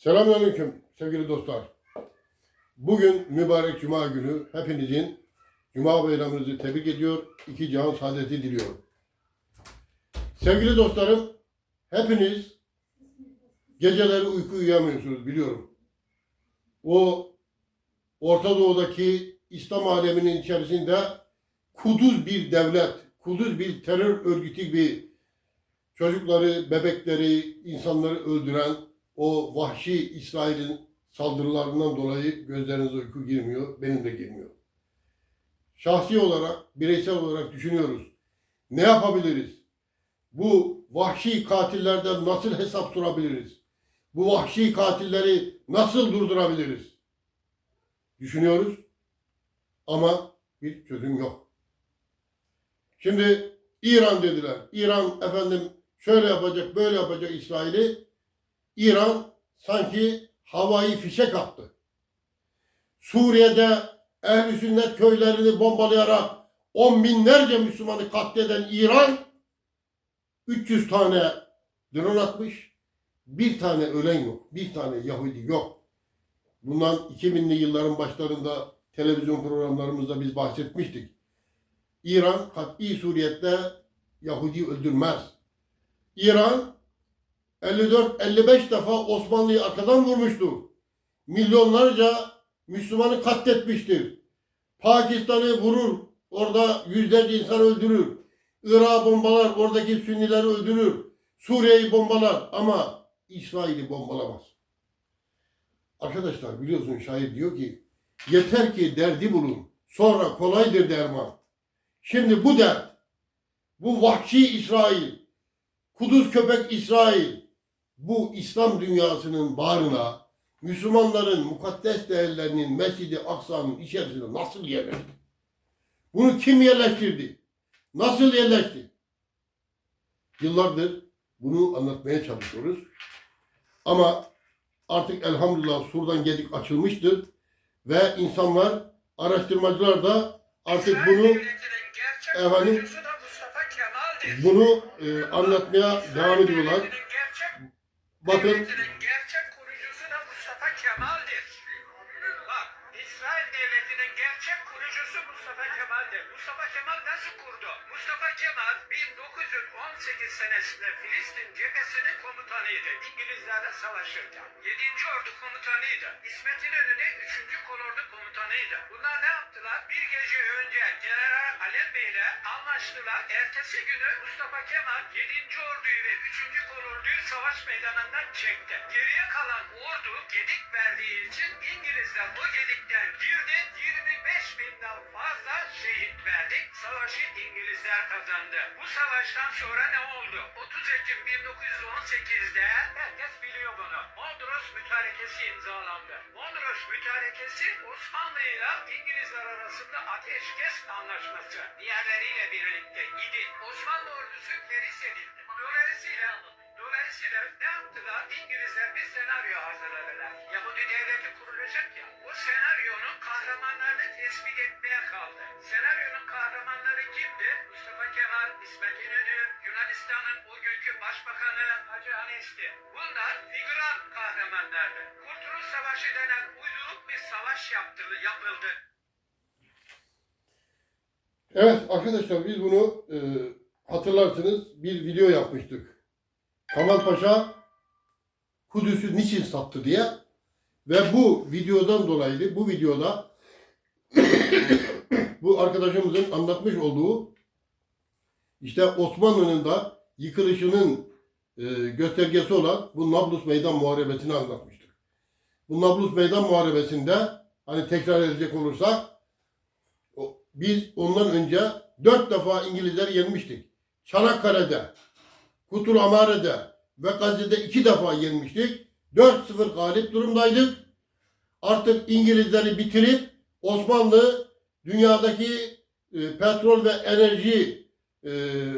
Selamünaleyküm sevgili dostlar. Bugün mübarek Cuma günü hepinizin Cuma bayramınızı tebrik ediyor, iki cihan saadeti diliyorum. Sevgili dostlarım, hepiniz geceleri uyku uyuyamıyorsunuz biliyorum. O Orta Doğu'daki İslam aleminin içerisinde kuduz bir devlet, kuduz bir terör örgütü gibi çocukları, bebekleri, insanları öldüren o vahşi İsrail'in saldırılarından dolayı gözlerinize uyku girmiyor, benim de girmiyor. Şahsi olarak, bireysel olarak düşünüyoruz. Ne yapabiliriz? Bu vahşi katillerden nasıl hesap sorabiliriz? Bu vahşi katilleri nasıl durdurabiliriz? Düşünüyoruz ama bir çözüm yok. Şimdi İran dediler. İran efendim şöyle yapacak, böyle yapacak İsrail'i. İran sanki havai fişek attı. Suriye'de ehl sünnet köylerini bombalayarak on binlerce Müslümanı katleden İran 300 tane drone atmış. Bir tane ölen yok. Bir tane Yahudi yok. Bundan 2000'li yılların başlarında televizyon programlarımızda biz bahsetmiştik. İran kat'i suriyette Yahudi öldürmez. İran 54-55 defa Osmanlı'yı arkadan vurmuştur. Milyonlarca Müslümanı katletmiştir. Pakistan'ı vurur, orada yüzlerce insan öldürür. Irak'ı bombalar, oradaki Sünnileri öldürür. Suriye'yi bombalar ama İsrail'i bombalamaz. Arkadaşlar biliyorsun şair diyor ki yeter ki derdi bulun sonra kolaydır derman. Şimdi bu dert, bu vahşi İsrail, kuduz köpek İsrail, bu İslam dünyasının bağrına Müslümanların mukaddes değerlerinin Mescid-i Aksa'nın içerisine nasıl yerleşti? Bunu kim yerleştirdi? Nasıl yerleşti? Yıllardır bunu anlatmaya çalışıyoruz. Ama artık elhamdülillah surdan gedik açılmıştır ve insanlar, araştırmacılar da artık bunu efendim bunu e, anlatmaya devam ediyorlar. Bakın gerçek kurucusu da Mustafa Kemal'dir. Bak, İsrail Devleti'nin gerçek kurucusu Mustafa Kemal'dir. Mustafa Kemal nasıl kurdu? Mustafa Kemal 1918 senesinde Filistin cephesinin komutanıydı. İngilizlerle savaşırken. 7. Ordu komutanıydı. İsmet İnönü 3. Kolordu komutanıydı. Bunlar ne yaptılar? Bir gece önce General Alem Bey ile anlaştılar. Ertesi günü Mustafa Kemal 7. Orduyu ve 3. Kolorduyu savaş meydanından çekti. Geriye kalan ordu gedik verdiği için İngilizler bu gedikten girdi. 25 binden fazla şehit verdik. Savaşı İngilizler kazandı. Bu savaştan sonra ne oldu? 30 Ekim 1918'de herkes biliyor bunu. Mondros Mütarekesi imzalandı. Mondros Mütarekesi Osmanlı ile İngilizler arasında ateşkes anlaşması. Diğerleriyle birlikte idi. Osmanlı ordusu geri edildi. Dolayısıyla Dolayısıyla ne yaptılar? İngilizler bir senaryo hazırladılar. Yahudi devleti kurulacak ya. Bu senaryonun kahramanlarını tespit etmeye kaldı. Senaryonun başbakanı Hacı Hanes'ti. Bunlar figüran kahramanlardı. Kurtuluş Savaşı denen uyduruk bir savaş yaptırdı, yapıldı. evet arkadaşlar biz bunu e, hatırlarsınız bir video yapmıştık. Kamal Paşa Kudüs'ü niçin sattı diye ve bu videodan dolayı bu videoda bu arkadaşımızın anlatmış olduğu işte Osmanlı'nın da yıkılışının e, göstergesi olan bu Nablus Meydan Muharebesi'ni anlatmıştık. Bu Nablus Meydan Muharebesi'nde hani tekrar edecek olursak o- biz ondan önce dört defa İngilizleri yenmiştik. Çanakkale'de, Kutul Amare'de ve Gazze'de iki defa yenmiştik. 4-0 galip durumdaydık. Artık İngilizleri bitirip Osmanlı dünyadaki e, petrol ve enerji e,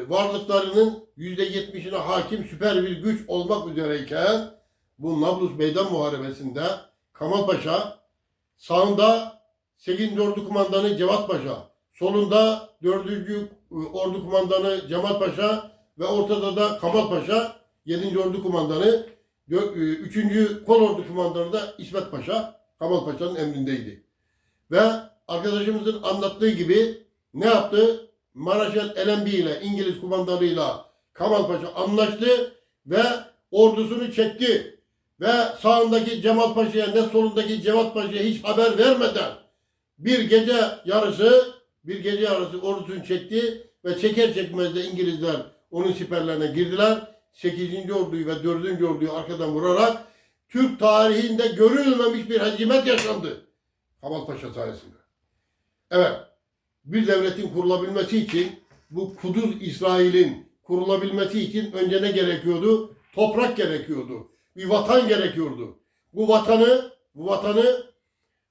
varlıklarının %70'ine hakim süper bir güç olmak üzereyken bu Nablus Meydan Muharebesi'nde Kamal Paşa sağında 8. Ordu Kumandanı Cevat Paşa, solunda 4. Ordu Kumandanı Cemal Paşa ve ortada da Kamal Paşa 7. Ordu Kumandanı Dö- e, Üçüncü Kolordu Kumandanı da İsmet Paşa, Kamal Paşa'nın emrindeydi. Ve arkadaşımızın anlattığı gibi ne yaptı? Maraşel Elenbi ile İngiliz kumandanıyla Kamal Paşa anlaştı ve ordusunu çekti. Ve sağındaki Cemal Paşa'ya ne solundaki Cevat Paşa'ya hiç haber vermeden bir gece yarısı bir gece yarısı ordusunu çekti ve çeker çekmez de İngilizler onun siperlerine girdiler. 8. orduyu ve 4. orduyu arkadan vurarak Türk tarihinde görülmemiş bir hezimet yaşandı. Kamal Paşa sayesinde. Evet, bir devletin kurulabilmesi için bu Kudüs İsrail'in kurulabilmesi için önce ne gerekiyordu? Toprak gerekiyordu. Bir vatan gerekiyordu. Bu vatanı, bu vatanı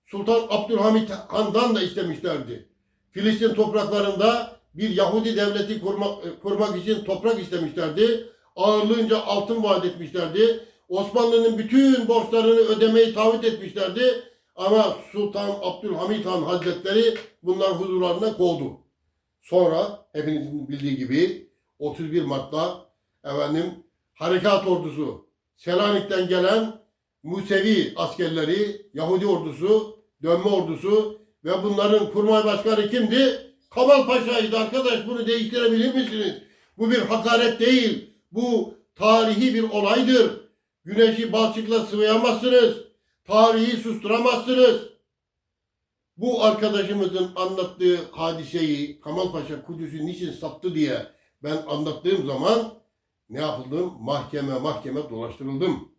Sultan Abdülhamit Han'dan da istemişlerdi. Filistin topraklarında bir Yahudi devleti kurmak, kurmak için toprak istemişlerdi. Ağırlığınca altın vaat etmişlerdi. Osmanlı'nın bütün borçlarını ödemeyi taahhüt etmişlerdi. Ama Sultan Abdülhamit Han Hazretleri bunlar huzurlarına kovdu. Sonra hepinizin bildiği gibi 31 Mart'ta efendim harekat ordusu Selanik'ten gelen Musevi askerleri, Yahudi ordusu, dönme ordusu ve bunların kurmay başkanı kimdi? Kamal Paşa'ydı arkadaş bunu değiştirebilir misiniz? Bu bir hakaret değil. Bu tarihi bir olaydır. Güneşi balçıkla sıvayamazsınız. Tarihi susturamazsınız. Bu arkadaşımızın anlattığı hadiseyi Kamal Paşa Kudüs'ü niçin sattı diye ben anlattığım zaman ne yapıldım? Mahkeme mahkeme dolaştırıldım.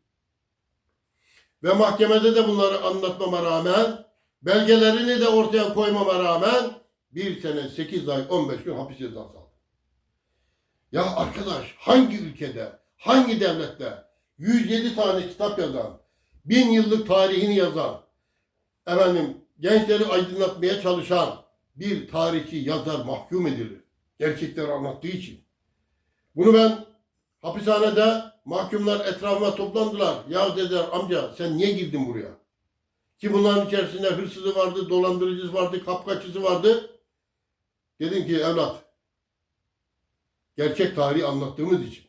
Ve mahkemede de bunları anlatmama rağmen, belgelerini de ortaya koymama rağmen bir sene 8 ay 15 gün hapis cezası aldım. Ya arkadaş hangi ülkede, hangi devlette 107 tane kitap yazan, bin yıllık tarihini yazan, efendim gençleri aydınlatmaya çalışan bir tarihçi yazar mahkum edilir. Gerçekleri anlattığı için. Bunu ben hapishanede mahkumlar etrafıma toplandılar. Ya dediler amca sen niye girdin buraya? Ki bunların içerisinde hırsızı vardı, dolandırıcısı vardı, kapkaççısı vardı. Dedim ki evlat gerçek tarihi anlattığımız için.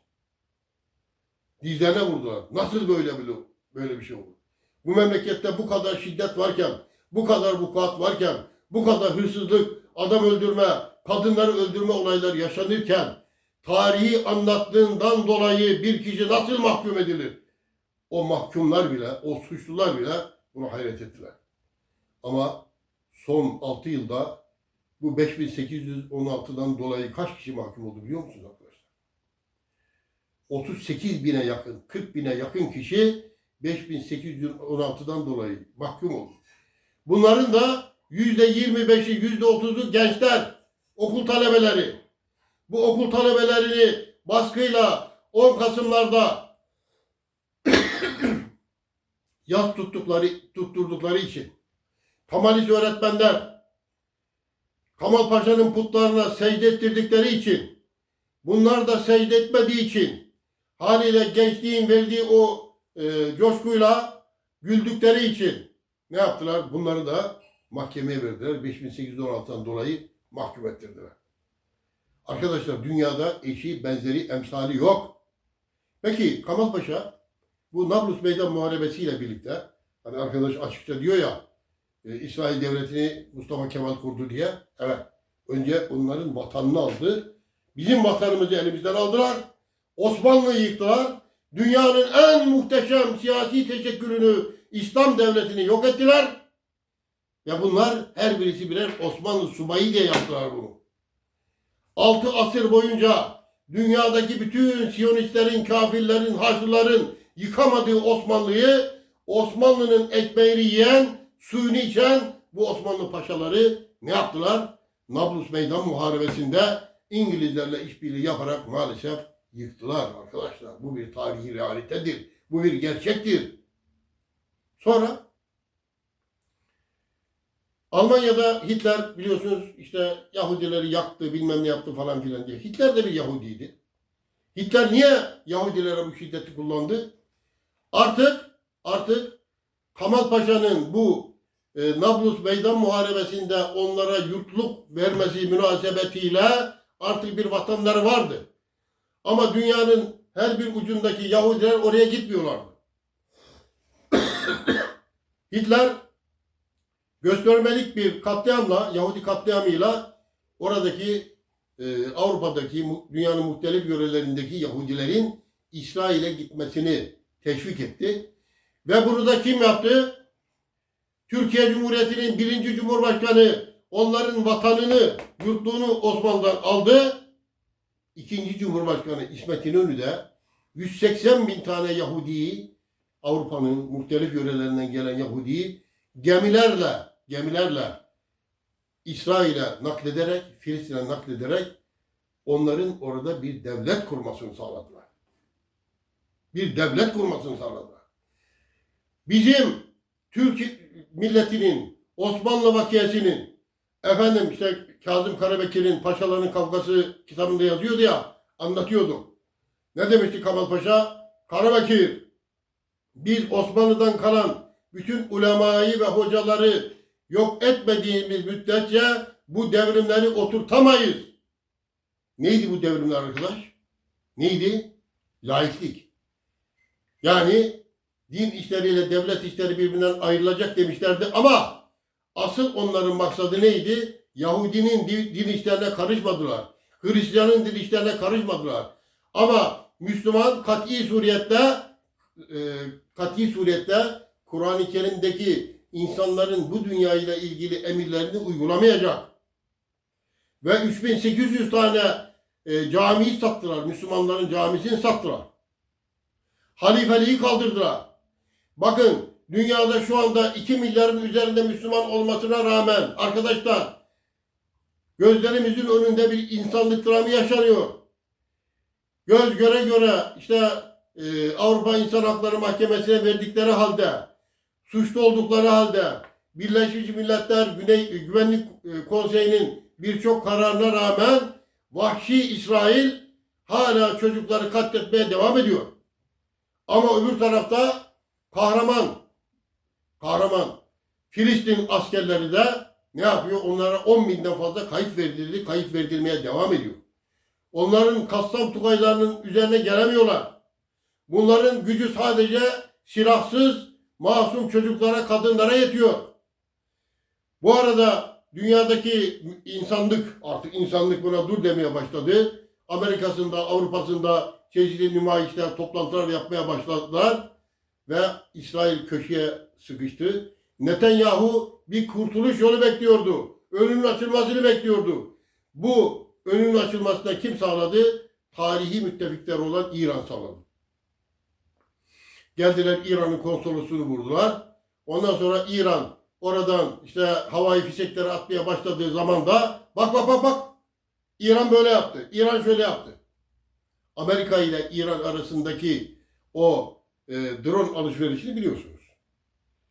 Dizlerine vurdular. Nasıl böyle bir, böyle bir şey olur? Bu memlekette bu kadar şiddet varken, bu kadar vukuat varken, bu kadar hırsızlık, adam öldürme, kadınları öldürme olaylar yaşanırken tarihi anlattığından dolayı bir kişi nasıl mahkum edilir? O mahkumlar bile, o suçlular bile bunu hayret ettiler. Ama son 6 yılda bu 5816'dan dolayı kaç kişi mahkum oldu biliyor musunuz arkadaşlar? 38 bine yakın, 40 bine yakın kişi 5816'dan dolayı mahkum oldu. Bunların da %25'i, %30'u gençler, okul talebeleri. Bu okul talebelerini baskıyla 10 Kasımlarda yaz tuttukları, tutturdukları için Kamalist öğretmenler Kamal Paşa'nın putlarına secde ettirdikleri için bunlar da secde etmediği için haliyle gençliğin verdiği o e, coşkuyla güldükleri için ne yaptılar? Bunları da mahkemeye verdiler. 5816'dan dolayı mahkum ettirdiler. Arkadaşlar dünyada eşi, benzeri, emsali yok. Peki Kamal Paşa bu Nablus Meydan Muharebesi ile birlikte hani arkadaş açıkça diyor ya e, İsrail devletini Mustafa Kemal kurdu diye. Evet. Önce onların vatanını aldı. Bizim vatanımızı elimizden aldılar. Osmanlı'yı yıktılar. Dünyanın en muhteşem siyasi teşekkülünü İslam devletini yok ettiler. Ve bunlar her birisi birer Osmanlı subayı diye yaptılar bunu. Altı asır boyunca dünyadaki bütün Siyonistlerin, kafirlerin, Haçlıların yıkamadığı Osmanlı'yı Osmanlı'nın ekmeğini yiyen, suyunu içen bu Osmanlı paşaları ne yaptılar? Nablus Meydan Muharebesi'nde İngilizlerle işbirliği yaparak maalesef yıktılar arkadaşlar. Bu bir tarihi realitedir. Bu bir gerçektir. Sonra Almanya'da Hitler biliyorsunuz işte Yahudileri yaktı bilmem ne yaptı falan filan diye. Hitler de bir Yahudiydi. Hitler niye Yahudilere bu şiddeti kullandı? Artık artık Kamal Paşa'nın bu e, Nablus Meydan Muharebesi'nde onlara yurtluk vermesi münasebetiyle artık bir vatanları vardı. Ama dünyanın her bir ucundaki Yahudiler oraya gitmiyorlardı. Hitler göstermelik bir katliamla, Yahudi katliamıyla oradaki e, Avrupa'daki dünyanın muhtelif yörelerindeki Yahudilerin İsrail'e gitmesini teşvik etti. Ve bunu da kim yaptı? Türkiye Cumhuriyeti'nin birinci Cumhurbaşkanı onların vatanını, yurtluğunu Osmanlı'dan aldı. İkinci Cumhurbaşkanı İsmet İnönü de 180 bin tane Yahudi'yi Avrupa'nın muhtelif yörelerinden gelen Yahudi'yi gemilerle gemilerle İsrail'e naklederek, Filistin'e naklederek onların orada bir devlet kurmasını sağladılar. Bir devlet kurmasını sağladılar. Bizim Türk milletinin, Osmanlı vakiyesinin, efendim işte Kazım Karabekir'in Paşaların Kavgası kitabında yazıyordu ya, anlatıyordu. Ne demişti Kamal Paşa? Karabekir, biz Osmanlı'dan kalan bütün ulemayı ve hocaları yok etmediğimiz müddetçe bu devrimleri oturtamayız. Neydi bu devrimler arkadaş? Neydi? Laiklik. Yani din işleriyle devlet işleri birbirinden ayrılacak demişlerdi ama asıl onların maksadı neydi? Yahudinin di- din işlerine karışmadılar. Hristiyanın din işlerine karışmadılar. Ama Müslüman kat'i surette e, kat'i surette Kur'an-ı Kerim'deki insanların bu dünyayla ilgili emirlerini uygulamayacak. Ve 3800 tane e, camiyi sattılar. Müslümanların camisini sattılar. Halifeliği kaldırdılar. Bakın dünyada şu anda 2 milyarın üzerinde Müslüman olmasına rağmen arkadaşlar gözlerimizin önünde bir insanlık dramı yaşanıyor. Göz göre göre işte e, Avrupa İnsan Hakları Mahkemesi'ne verdikleri halde suçlu oldukları halde Birleşmiş Milletler Güney Güvenlik e, Konseyi'nin birçok kararına rağmen vahşi İsrail hala çocukları katletmeye devam ediyor. Ama öbür tarafta kahraman, kahraman Filistin askerleri de ne yapıyor? Onlara 10 binden fazla kayıp verildi, kayıp verilmeye devam ediyor. Onların Kassam Tugaylarının üzerine gelemiyorlar. Bunların gücü sadece silahsız, masum çocuklara, kadınlara yetiyor. Bu arada dünyadaki insanlık, artık insanlık buna dur demeye başladı. Amerika'sında, Avrupa'sında çeşitli nümayişler, toplantılar yapmaya başladılar. Ve İsrail köşeye sıkıştı. Netanyahu bir kurtuluş yolu bekliyordu. Önünün açılmasını bekliyordu. Bu önünün açılmasına kim sağladı? Tarihi müttefikler olan İran sağladı. Geldiler İran'ın konsolosluğunu vurdular. Ondan sonra İran oradan işte havai fişekleri atmaya başladığı zaman da bak bak bak bak İran böyle yaptı. İran şöyle yaptı. Amerika ile İran arasındaki o e, drone alışverişini biliyorsunuz.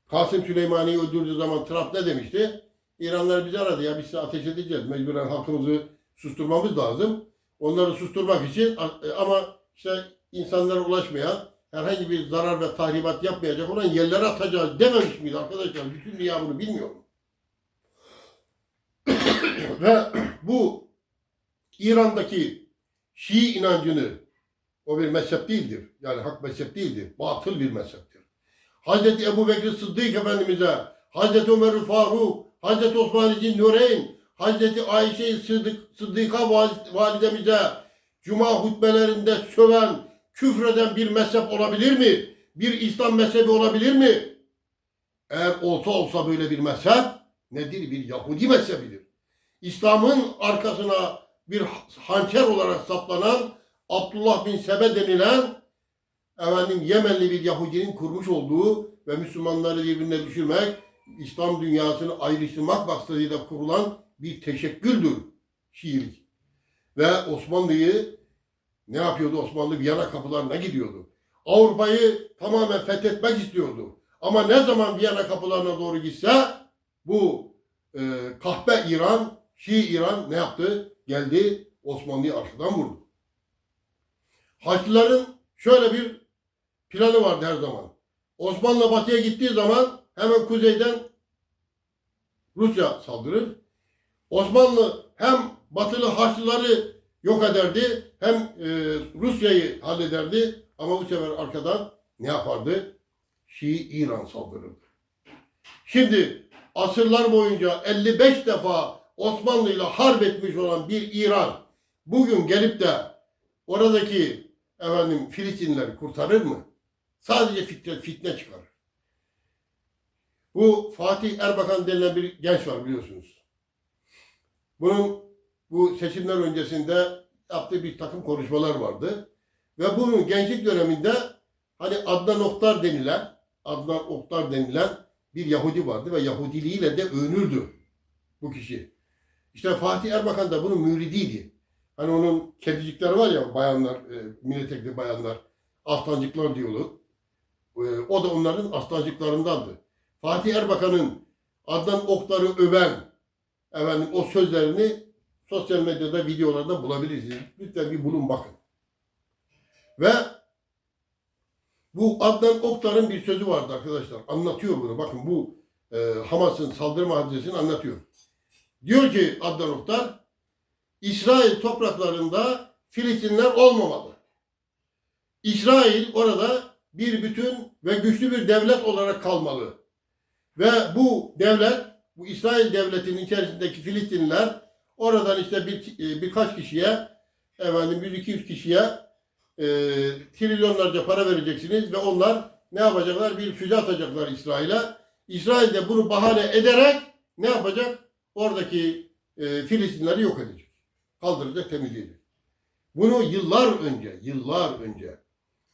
Kasım Süleymani'yi öldürdüğü zaman Trump ne demişti? İranlar bizi aradı ya biz size ateş edeceğiz. Mecburen halkımızı susturmamız lazım. Onları susturmak için e, ama işte insanlara ulaşmayan herhangi bir zarar ve tahribat yapmayacak olan yerlere atacağız dememiş miydi arkadaşlar? Bütün dünya bunu bilmiyor ve bu İran'daki Şii inancını o bir mezhep değildir. Yani hak mezhep değildir. Batıl bir mezheptir. Hazreti Ebu Bekir Sıddık Efendimiz'e, Hazreti Ömer Faruk, Hazreti Osman İzin Nureyn, Hazreti Ayşe Sıddık, Sıddıka vali- validemize cuma hutbelerinde söven, küfreden bir mezhep olabilir mi? Bir İslam mezhebi olabilir mi? Eğer olsa olsa böyle bir mezhep nedir? Bir Yahudi mezhebidir. İslam'ın arkasına bir hançer olarak saplanan Abdullah bin Sebe denilen efendim Yemenli bir Yahudinin kurmuş olduğu ve Müslümanları birbirine düşürmek, İslam dünyasını ayrıştırmak maksadıyla kurulan bir teşekküldür Şiilik. Ve Osmanlı'yı ne yapıyordu Osmanlı? Viyana kapılarına gidiyordu. Avrupa'yı tamamen fethetmek istiyordu. Ama ne zaman Viyana kapılarına doğru gitse bu e, kahpe İran, Şii İran ne yaptı? Geldi Osmanlı'yı arkadan vurdu. Haçlıların şöyle bir planı vardı her zaman. Osmanlı batıya gittiği zaman hemen kuzeyden Rusya saldırır. Osmanlı hem batılı Haçlıları yok ederdi hem e, Rusya'yı hallederdi ama bu sefer arkadan ne yapardı? Şii İran saldırırdı. Şimdi asırlar boyunca 55 defa Osmanlı ile harp etmiş olan bir İran bugün gelip de oradaki efendim Filistinlileri kurtarır mı? Sadece fitne, fitne çıkarır. Bu Fatih Erbakan denilen bir genç var biliyorsunuz. Bunun bu seçimler öncesinde yaptığı bir takım konuşmalar vardı. Ve bunun gençlik döneminde hani Adnan Oktar denilen Adnan Oktar denilen bir Yahudi vardı ve Yahudiliğiyle de övünürdü bu kişi. İşte Fatih Erbakan da bunun müridiydi. Hani onun kedicikleri var ya bayanlar, e, milletvekili bayanlar, aslancıklar diyorlar. E, o da onların aslancıklarındandı. Fatih Erbakan'ın Adnan Oktar'ı öven efendim, o sözlerini sosyal medyada videolardan bulabilirsiniz. Lütfen bir bulun bakın. Ve bu Adnan Oktar'ın bir sözü vardı arkadaşlar. Anlatıyor bunu. Bakın bu e, Hamas'ın saldırma hadisesini anlatıyor. Diyor ki Adnan Oktar, İsrail topraklarında Filistinler olmamalı. İsrail orada bir bütün ve güçlü bir devlet olarak kalmalı. Ve bu devlet, bu İsrail devletinin içerisindeki Filistinliler oradan işte bir, e, birkaç kişiye, efendim 100-200 kişiye e, trilyonlarca para vereceksiniz ve onlar ne yapacaklar? Bir füze atacaklar İsrail'e. İsrail de bunu bahane ederek ne yapacak? Oradaki e, Filistinleri yok edecek. Kaldıracak, temizleyecek. Bunu yıllar önce, yıllar önce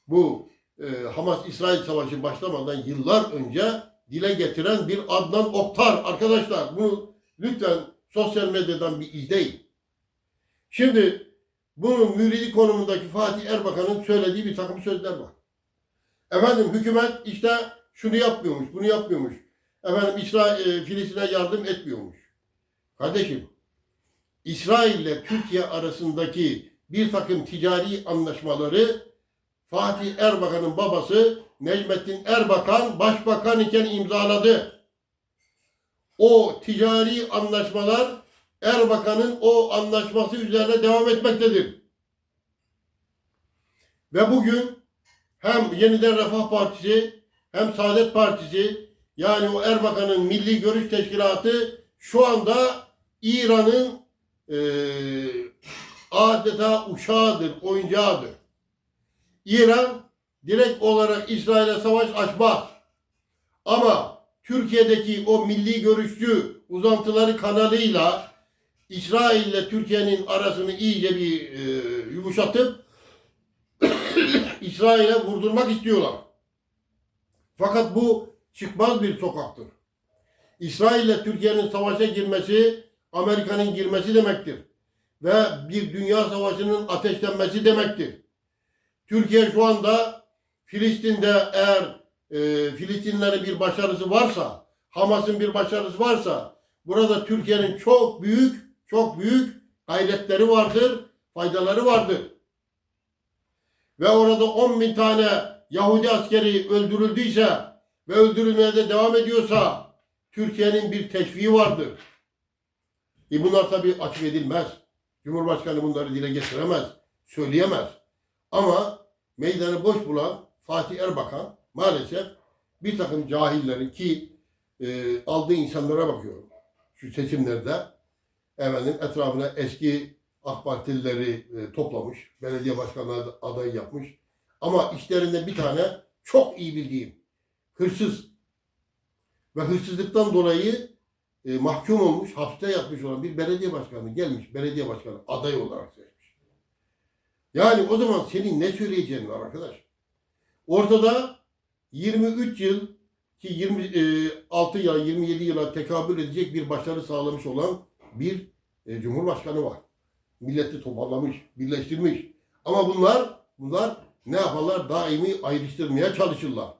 bu e, Hamas-İsrail savaşı başlamadan yıllar önce dile getiren bir Adnan Oktar arkadaşlar. Bunu lütfen sosyal medyadan bir izleyin. Şimdi bunun müridi konumundaki Fatih Erbakan'ın söylediği bir takım sözler var. Efendim hükümet işte şunu yapmıyormuş, bunu yapmıyormuş. Efendim İsrail, e, Filistin'e yardım etmiyormuş. Kardeşim, İsrail ile Türkiye arasındaki bir takım ticari anlaşmaları Fatih Erbakan'ın babası Necmettin Erbakan başbakan iken imzaladı. O ticari anlaşmalar Erbakan'ın o anlaşması üzerine devam etmektedir. Ve bugün hem Yeniden Refah Partisi hem Saadet Partisi yani o Erbakan'ın Milli Görüş Teşkilatı şu anda İran'ın eee adeta uşağıdır, oyuncağıdır. İran direkt olarak İsrail'e savaş açmaz. Ama Türkiye'deki o milli görüşçü uzantıları kanalıyla İsrail ile Türkiye'nin arasını iyice bir e, yumuşatıp İsrail'e vurdurmak istiyorlar. Fakat bu çıkmaz bir sokaktır. İsrail ile Türkiye'nin savaşa girmesi Amerika'nın girmesi demektir. Ve bir dünya savaşının ateşlenmesi demektir. Türkiye şu anda Filistin'de eğer e, Filistinlerin bir başarısı varsa, Hamas'ın bir başarısı varsa burada Türkiye'nin çok büyük, çok büyük gayretleri vardır, faydaları vardır. Ve orada 10 bin tane Yahudi askeri öldürüldüyse ve öldürülmeye de devam ediyorsa Türkiye'nin bir teşviği vardır. E bunlar tabii açık edilmez. Cumhurbaşkanı bunları dile getiremez, söyleyemez. Ama meydanı boş bulan Fatih Erbakan maalesef bir takım cahillerin ki e, aldığı insanlara bakıyorum şu seçimlerde efendim etrafına eski AK Partilileri e, toplamış, belediye başkanlığı adayı yapmış. Ama işlerinde bir tane çok iyi bildiğim hırsız ve hırsızlıktan dolayı e, mahkum olmuş, hapiste yatmış olan bir belediye başkanı gelmiş, belediye başkanı aday olarak seçmiş. Yani o zaman senin ne söyleyeceğin var arkadaş? Ortada 23 yıl ki 26 yıla 27 yıla tekabül edecek bir başarı sağlamış olan bir e, cumhurbaşkanı var. Milleti toparlamış, birleştirmiş. Ama bunlar bunlar ne yaparlar? Daimi ayrıştırmaya çalışırlar.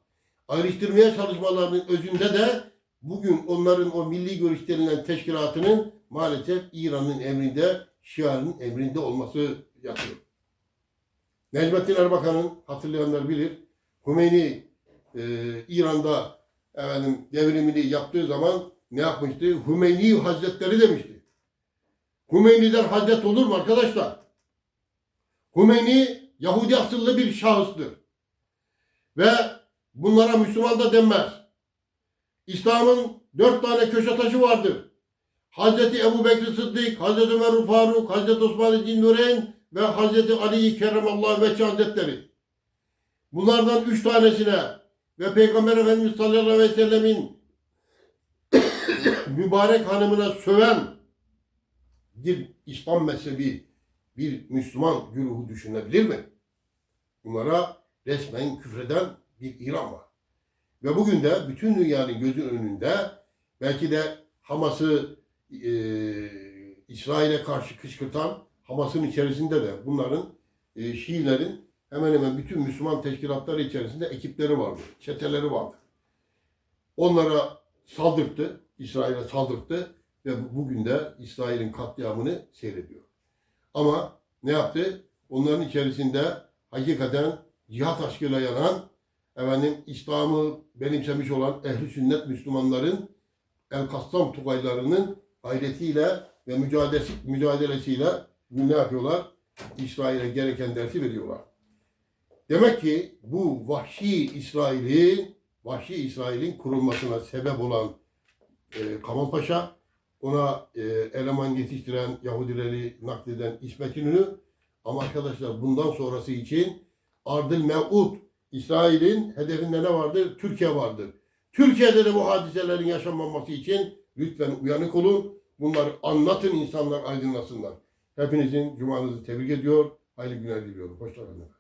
Ayrıştırmaya çalışmalarının özünde de bugün onların o milli görüş denilen teşkilatının maalesef İran'ın emrinde, Şia'nın emrinde olması yatıyor. Necmettin Erbakan'ın hatırlayanlar bilir. Hümeyni e, İran'da efendim devrimini yaptığı zaman ne yapmıştı? Hümeyni Hazretleri demişti. Hümeyni'den Hazret olur mu arkadaşlar? Hümeyni Yahudi asıllı bir şahıstır. Ve Bunlara Müslüman da denmez. İslam'ın dört tane köşe taşı vardır. Hazreti Ebu Bekir Sıddık, Hazreti Ömer Faruk, Hazreti Osman İbn Nureyn ve Hazreti Ali Kerremallahu Vecih Hazretleri. Bunlardan üç tanesine ve Peygamber Efendimiz sallallahu aleyhi ve sellemin mübarek hanımına söven bir İslam mezhebi, bir Müslüman güruhu düşünebilir mi? Bunlara resmen küfreden bir İran var. Ve bugün de bütün dünyanın gözü önünde belki de Hamas'ı e, İsrail'e karşı kışkırtan Hamas'ın içerisinde de bunların e, Şiilerin hemen hemen bütün Müslüman teşkilatları içerisinde ekipleri vardı, çeteleri vardı. Onlara saldırttı, İsrail'e saldırttı ve bugün de İsrail'in katliamını seyrediyor. Ama ne yaptı? Onların içerisinde hakikaten cihat aşkıyla yanan, efendim İslam'ı benimsemiş olan ehli sünnet Müslümanların El Kassam Tugaylarının gayretiyle ve mücadelesi, mücadelesiyle ne yapıyorlar? İsrail'e gereken dersi veriyorlar. Demek ki bu vahşi İsrail'in vahşi İsrail'in kurulmasına sebep olan e, Kamal Paşa, ona e, eleman yetiştiren Yahudileri nakleden İsmet İnönü ama arkadaşlar bundan sonrası için Ardıl Mev'ud İsrail'in hedefinde ne vardır? Türkiye vardır. Türkiye'de de bu hadiselerin yaşanmaması için lütfen uyanık olun. Bunları anlatın insanlar aydınlasınlar. Hepinizin cumanızı tebrik ediyor. Hayırlı günler diliyorum. Hoşçakalın.